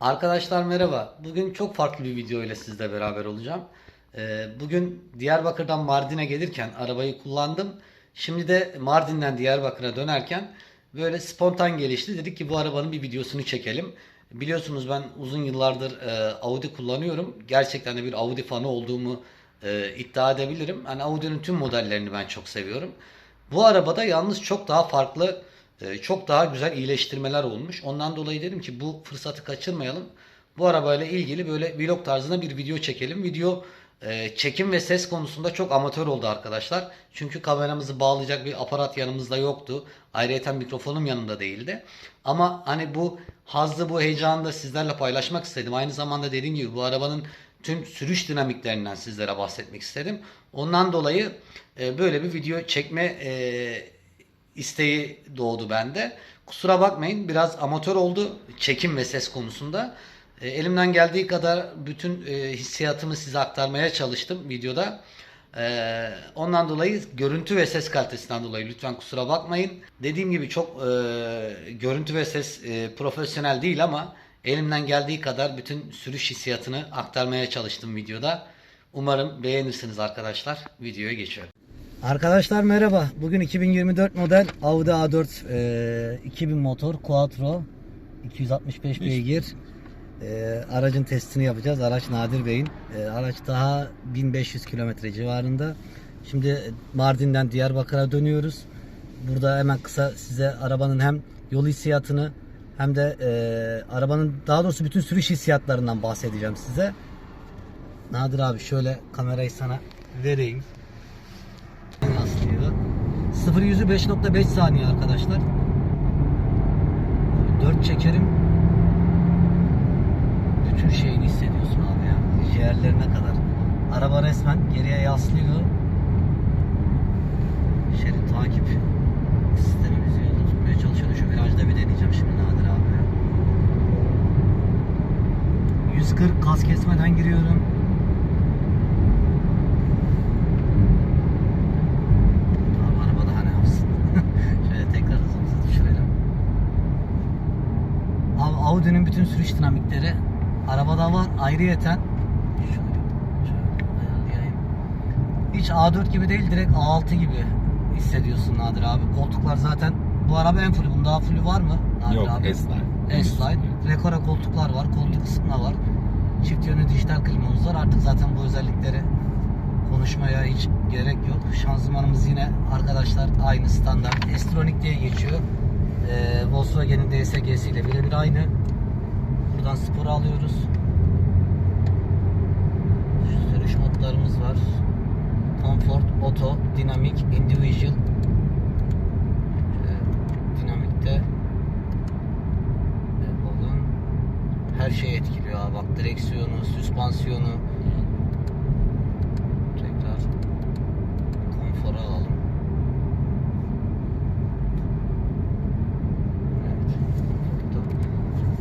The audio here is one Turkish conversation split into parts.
Arkadaşlar merhaba. Bugün çok farklı bir video ile sizle beraber olacağım. Ee, Bugün Diyarbakır'dan Mardin'e gelirken arabayı kullandım. Şimdi de Mardin'den Diyarbakır'a dönerken böyle spontan gelişti. Dedik ki bu arabanın bir videosunu çekelim. Biliyorsunuz ben uzun yıllardır e, Audi kullanıyorum. Gerçekten de bir Audi fanı olduğumu e, iddia edebilirim. Hani Audi'nin tüm modellerini ben çok seviyorum. Bu arabada yalnız çok daha farklı, e, çok daha güzel iyileştirmeler olmuş. Ondan dolayı dedim ki bu fırsatı kaçırmayalım. Bu arabayla ilgili böyle vlog tarzında bir video çekelim. Video e, çekim ve ses konusunda çok amatör oldu arkadaşlar. Çünkü kameramızı bağlayacak bir aparat yanımızda yoktu. Ayrıca mikrofonum yanımda değildi. Ama hani bu hazzı, bu heyecanı da sizlerle paylaşmak istedim. Aynı zamanda dediğim gibi bu arabanın tüm sürüş dinamiklerinden sizlere bahsetmek istedim. Ondan dolayı e, böyle bir video çekme e, isteği doğdu bende. Kusura bakmayın biraz amatör oldu çekim ve ses konusunda. E, elimden geldiği kadar bütün e, hissiyatımı size aktarmaya çalıştım videoda. E, ondan dolayı görüntü ve ses kalitesinden dolayı lütfen kusura bakmayın. Dediğim gibi çok e, görüntü ve ses e, profesyonel değil ama elimden geldiği kadar bütün sürüş hissiyatını aktarmaya çalıştım videoda. Umarım beğenirsiniz arkadaşlar. Videoya geçiyorum. Arkadaşlar merhaba. Bugün 2024 model Audi A4 e, 2000 motor Quattro 265 beygir. E, aracın testini yapacağız. Araç Nadir Bey'in. E, araç daha 1500 kilometre civarında. Şimdi Mardin'den Diyarbakır'a dönüyoruz. Burada hemen kısa size arabanın hem yol hissiyatını hem de e, arabanın daha doğrusu bütün sürüş hissiyatlarından bahsedeceğim size. Nadir abi şöyle kamerayı sana vereyim. 0 yüzü 5.5 saniye arkadaşlar. 4 çekerim. Bütün şeyini hissediyorsun abi ya. Ciğerlerine kadar. Araba resmen geriye yaslıyor. Şerit takip sistemimizi tutmaya çalışıyor. Şu virajda bir deneyeceğim şimdi Nadir abi. 140 gaz kesmeden giriyorum. Abi araba daha ne yapsın? Şöyle tekrar hızımızı düşürelim. Abi Audi'nin bütün sürüş dinamikleri arabada var. Ayrıyeten. Hiç A4 gibi değil direkt A6 gibi hissediyorsun Nadir abi. Koltuklar zaten bu araba en full. Bunun daha fullü var mı? Nadir Yok, abi? S-Line. S-Line. Rekora koltuklar var. Koltuk ısıtma var. Çift yönlü dijital klimamız var. Artık zaten bu özellikleri konuşmaya hiç gerek yok. Şanzımanımız yine arkadaşlar aynı standart. S-Tronic diye geçiyor. Ee, Volkswagen'in DSG'si ile birebir aynı. Buradan sporu alıyoruz. Sürüş modlarımız var. Comfort, Auto, Dynamic, Individual. Şöyle dinamikte. Her şey etkiliyor. Bak direksiyonu, süspansiyonu. Tekrar konfora alalım. Evet.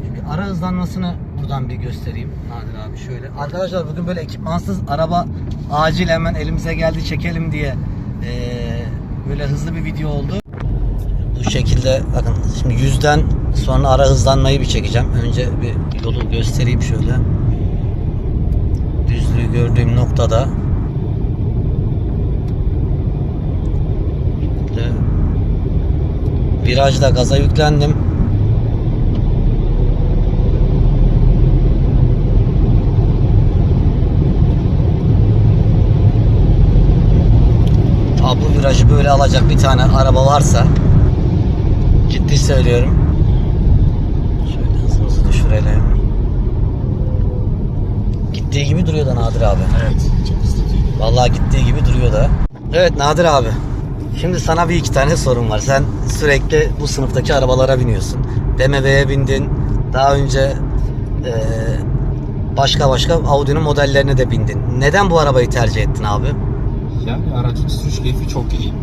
Çünkü ara hızlanmasını buradan bir göstereyim Nadir abi şöyle. Arkadaşlar bugün böyle ekipmansız araba acil hemen elimize geldi çekelim diye eee, böyle hızlı bir video oldu. Bu şekilde bakın şimdi yüzden sonra ara hızlanmayı bir çekeceğim. Önce bir yolu göstereyim şöyle. Düzlüğü gördüğüm noktada virajda gaza yüklendim. Abi bu virajı böyle alacak bir tane araba varsa ciddi söylüyorum. Şöyle hızımızı düşürelim. Gittiği gibi duruyor da Nadir abi. Evet, çok hızlı. Vallahi gittiği gibi duruyor da. Evet Nadir abi. Şimdi sana bir iki tane sorum var. Sen sürekli bu sınıftaki arabalara biniyorsun. BMW'ye bindin. Daha önce eee, başka başka Audi'nin modellerine de bindin. Neden bu arabayı tercih ettin abi? Yani aracın sürüş keyfi çok iyi.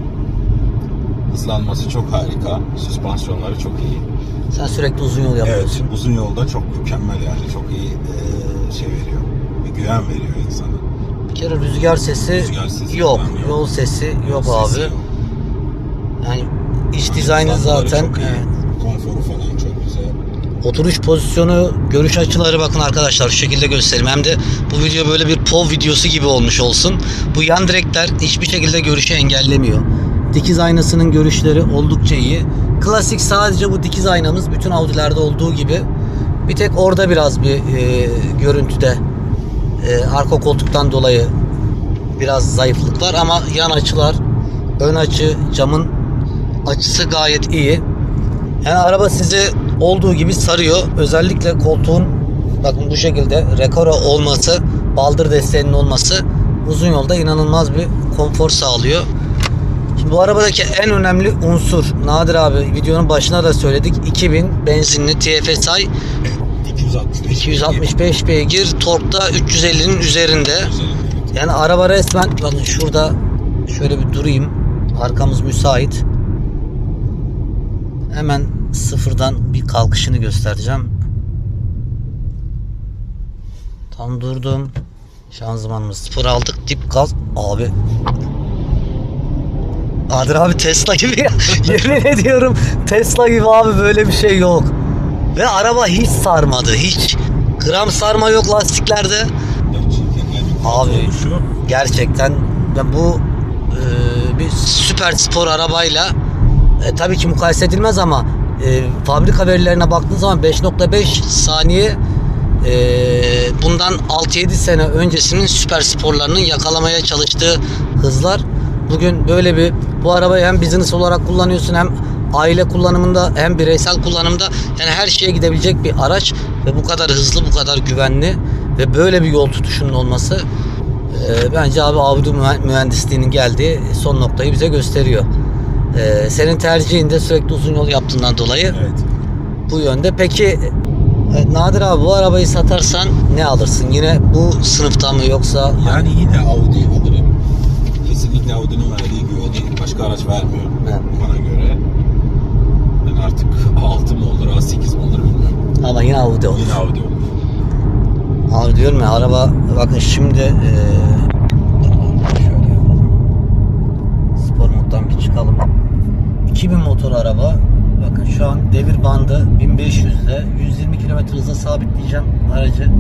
Hızlanması çok harika. Süspansiyonları çok iyi. Sen sürekli uzun yol yapıyorsun. Evet, uzun yolda çok mükemmel yani. Çok iyi eee, şey veriyor. Bir güven veriyor insana. Bir kere rüzgar sesi, Rüzgar sesi yok. yok. Yol sesi yok Sesi abi. yok. Yani iç dizaynı zaten çok iyi. evet. Konforu falan çok güzel. Oturuş pozisyonu, görüş açıları bakın arkadaşlar şu şekilde göstereyim. Hem de bu video böyle bir POV videosu gibi olmuş olsun. Bu yan direkler hiçbir şekilde görüşü engellemiyor. Dikiz aynasının görüşleri oldukça iyi. Klasik sadece bu dikiz aynamız bütün Audi'lerde olduğu gibi. Bir tek orada biraz bir e, görüntüde e, arka koltuktan dolayı biraz zayıflık var ama yan açılar, ön açı, camın açısı gayet iyi. Yani araba sizi olduğu gibi sarıyor. Özellikle koltuğun bakın bu şekilde rekora olması, baldır desteğinin olması uzun yolda inanılmaz bir konfor sağlıyor. Şimdi bu arabadaki en önemli unsur Nadir abi videonun başına da söyledik 2000 benzinli TFSI 265. 265 beygir torkta 350'nin üzerinde. Yani araba resmen bakın şurada şöyle bir durayım. Arkamız müsait. Hemen sıfırdan bir kalkışını göstereceğim. Tam durdum. Şanzımanımız sıfır aldık. Dip gaz. Abi. Adil abi Tesla gibi ya. Yemin ediyorum Tesla gibi abi böyle bir şey yok. Ve araba hiç sarmadı. Hiç. Gram sarma yok lastiklerde. Abi Şu. gerçekten ben bu e, bir süper spor arabayla e, tabii ki mukayese edilmez ama e, fabrika verilerine baktığın zaman 5.5 saniye e, bundan 6-7 sene öncesinin süper sporlarının yakalamaya çalıştığı hızlar. Bugün böyle bir bu arabayı hem business olarak kullanıyorsun hem aile kullanımında hem bireysel kullanımda yani her şeye gidebilecek bir araç ve bu kadar hızlı bu kadar güvenli ve böyle bir yol tutuşunun olması ee, bence abi mühen- mühendisliğinin geldiği son noktayı bize gösteriyor. Ee, senin tercihin de sürekli uzun yol yaptığından dolayı Evet. bu yönde. Peki e, Nadir abi bu arabayı satarsan ne alırsın? Yine bu sınıfta mı yoksa Yani yine Audi alırım. Kesinlikle Audi'nin verdiği güveni başka araç vermiyor Evet. bana göre. Yani artık A6 mı olur, A8 mi olur bilmiyorum. ama yine Audi olur. Yine Audi olur. Abi diyorum ya araba bakın şimdi e, şöyle yapalım. Spor moddan bir çıkalım. 2000 motor araba. Bakın şu an devir bandı 1500'de 120 km hıza sabitleyeceğim aracı.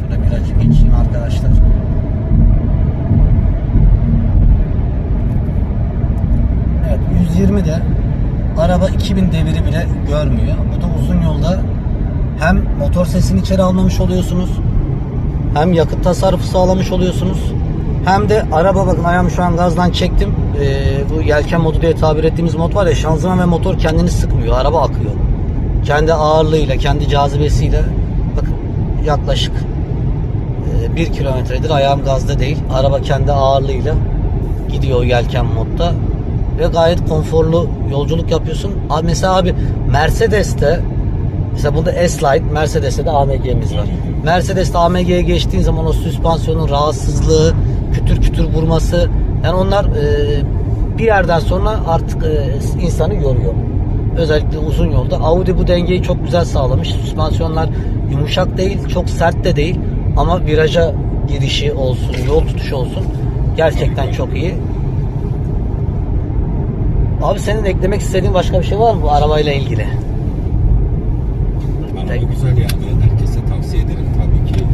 Şurada birazcık geçeyim arkadaşlar. Evet 120 de araba 2000 deviri bile görmüyor. Bu da uzun yolda hem motor sesini içeri almamış oluyorsunuz hem yakıt tasarrufu sağlamış oluyorsunuz hem de araba bakın ayağımı şu an gazdan çektim Ee, bu yelken modu diye tabir ettiğimiz mod var ya şanzıman ve motor kendini sıkmıyor araba akıyor kendi ağırlığıyla kendi cazibesiyle bakın yaklaşık e, bir kilometredir ayağım gazda değil araba kendi ağırlığıyla gidiyor yelken modda ve gayet konforlu yolculuk yapıyorsun. Abi mesela abi Mercedes'te mesela bunda S-Line, Mercedes'te de AMG'miz var. Mercedes'te AMG'ye geçtiğin zaman o süspansiyonun rahatsızlığı, kütür kütür vurması yani onlar e, bir yerden sonra artık e, insanı yoruyor. Özellikle uzun yolda. Audi bu dengeyi çok güzel sağlamış. Süspansiyonlar yumuşak değil, çok sert de değil ama viraja girişi olsun, yol tutuşu olsun gerçekten çok iyi. Abi senin eklemek istediğin başka bir şey var mı bu arabayla ilgili? Araba güzel yani. Herkese tavsiye ederim tabii ki.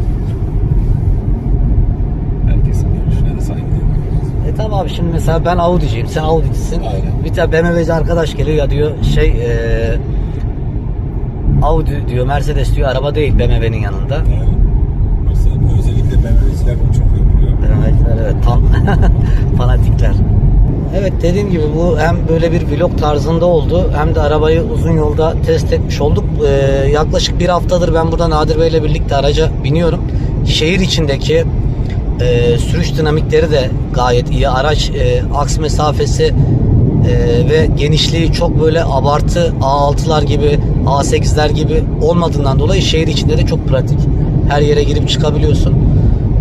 Herkesin görüşüne de saygı duymak lazım. E tamam abi şimdi mesela ben Audi'ciyim, sen Audi'cisin. Aynen. Bir tane BMW'ci arkadaş geliyor ya diyor şey e, Audi diyor, Mercedes diyor araba değil BMW'nin yanında. Evet. Mesela özellikle BMW'ciler bunu çok yapıyor. BMW'ciler evet tam fanatikler. Evet dediğim gibi bu hem böyle bir vlog tarzında oldu hem de arabayı uzun yolda test etmiş olduk. Ee, yaklaşık bir haftadır ben burada Nadir Bey ile birlikte araca biniyorum. Şehir içindeki e, sürüş dinamikleri de gayet iyi. Araç e, aks mesafesi e, ve genişliği çok böyle abartı A6'lar gibi A8'ler gibi olmadığından dolayı şehir içinde de çok pratik. Her yere girip çıkabiliyorsun.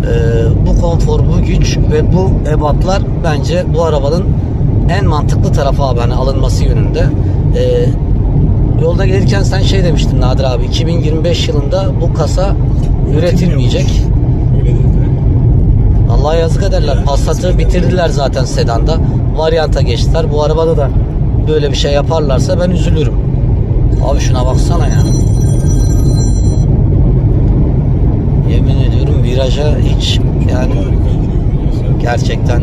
Ee, bu konfor, bu güç ve bu ebatlar bence bu arabanın en mantıklı tarafı abi hani alınması yönünde. Ee, yolda gelirken sen şey demiştin Nadir abi 2025 yılında bu kasa üretilmeyecek. Allah yazık ederler. Passat'ı bitirdiler zaten sedanda. Varyanta geçtiler. Bu arabada da böyle bir şey yaparlarsa ben üzülürüm. Abi şuna baksana ya. Yemin ediyorum viraja hiç yani gerçekten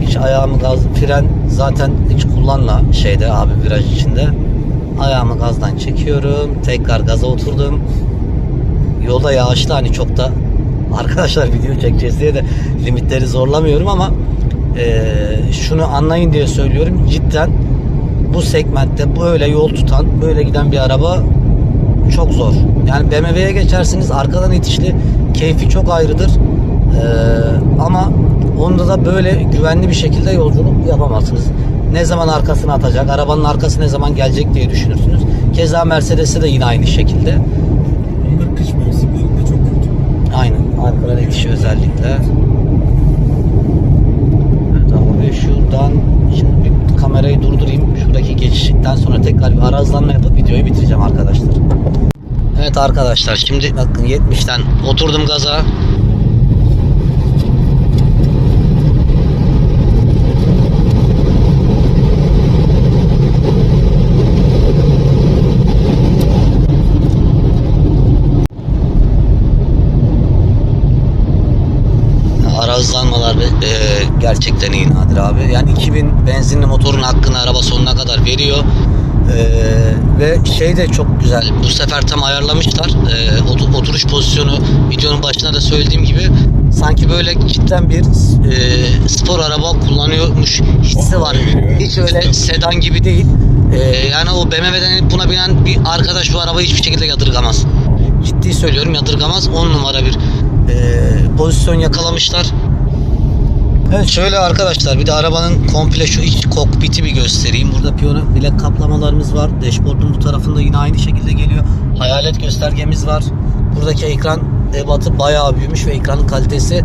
hiç ayağımı gaz fren zaten hiç kullanma şeyde abi viraj içinde. Ayağımı gazdan çekiyorum. Tekrar gaza oturdum. Yolda yağışlı hani çok da arkadaşlar video çekeceğiz diye de limitleri zorlamıyorum ama eee, şunu anlayın diye söylüyorum. Cidden bu segmentte böyle yol tutan, böyle giden bir araba çok zor. Yani BMW'ye geçersiniz arkadan itişli keyfi çok ayrıdır. Ee, ama onda da böyle güvenli bir şekilde yolculuk yapamazsınız. Ne zaman arkasına atacak, arabanın arkası ne zaman gelecek diye düşünürsünüz. Keza Mercedes'te de yine aynı şekilde. Bunlar kış mevsimlerinde çok kötü. Aynen. Arkadan itişi özellikle. Evet abi şuradan şimdi bir kamerayı durdurayım. Şuradaki geçişten sonra tekrar bir ara yapıp videoyu bitireceğim arkadaşlar. Evet arkadaşlar şimdi bakın 70'ten oturdum gaza. Ara hızlanmalar e, gerçekten iyi Nadir abi. Yani 2000 benzinli motorun hakkını araba sonuna kadar veriyor. E, ve şey de çok güzel. Bu sefer tam ayarlamışlar. E, otu- oturuş pozisyonu videonun başında da söylediğim gibi sanki böyle cidden bir e, spor araba kullanıyormuş hissi var. Hiç öyle sedan gibi değil. E, yani o BMW'den buna binen bir arkadaş bu arabayı hiçbir şekilde yadırgamaz. Ciddi söylüyorum yadırgamaz. 10 numara bir e, pozisyon yakalamışlar. Evet şöyle arkadaşlar bir de arabanın komple şu iç kokpiti bir göstereyim. Burada piyano bilek kaplamalarımız var. Dashboard'un bu tarafında yine aynı şekilde geliyor. Hayalet göstergemiz var. Buradaki ekran ebatı bayağı büyümüş ve ekranın kalitesi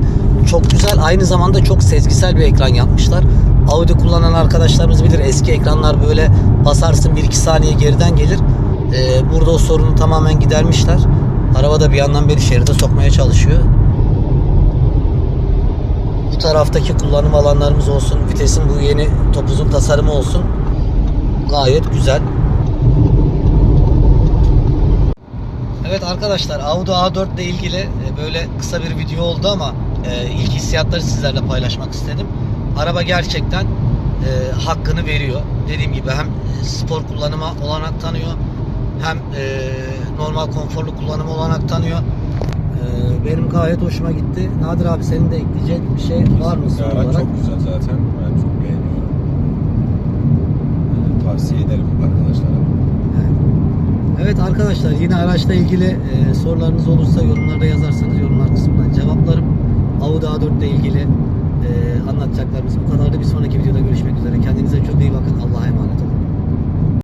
çok güzel. Aynı zamanda çok sezgisel bir ekran yapmışlar. Audi kullanan arkadaşlarımız bilir eski ekranlar böyle basarsın 1-2 saniye geriden gelir. Ee, burada o sorunu tamamen gidermişler. Araba da bir yandan beri şeride sokmaya çalışıyor. Bu taraftaki kullanım alanlarımız olsun, vitesin bu yeni topuzun tasarımı olsun. Gayet güzel. Evet arkadaşlar Audi A4 ile ilgili e, böyle kısa bir video oldu ama e, ilk hissiyatları sizlerle paylaşmak istedim. Araba gerçekten e, hakkını veriyor. Dediğim gibi hem spor kullanıma olanak tanıyor hem normal konforlu kullanıma olanak tanıyor. E, benim gayet hoşuma gitti. Nadir abi senin de ekleyecek bir şey var mı son olarak? çok güzel zaten. Ben çok beğeniyorum. Ee, tavsiye ederim arkadaşlara. Evet arkadaşlar yine araçla ilgili e, sorularınız olursa yorumlarda yazarsanız yorumlar kısmından cevaplarım. Audi A4 ile ilgili e, anlatacaklarımız bu kadardı. Bir sonraki videoda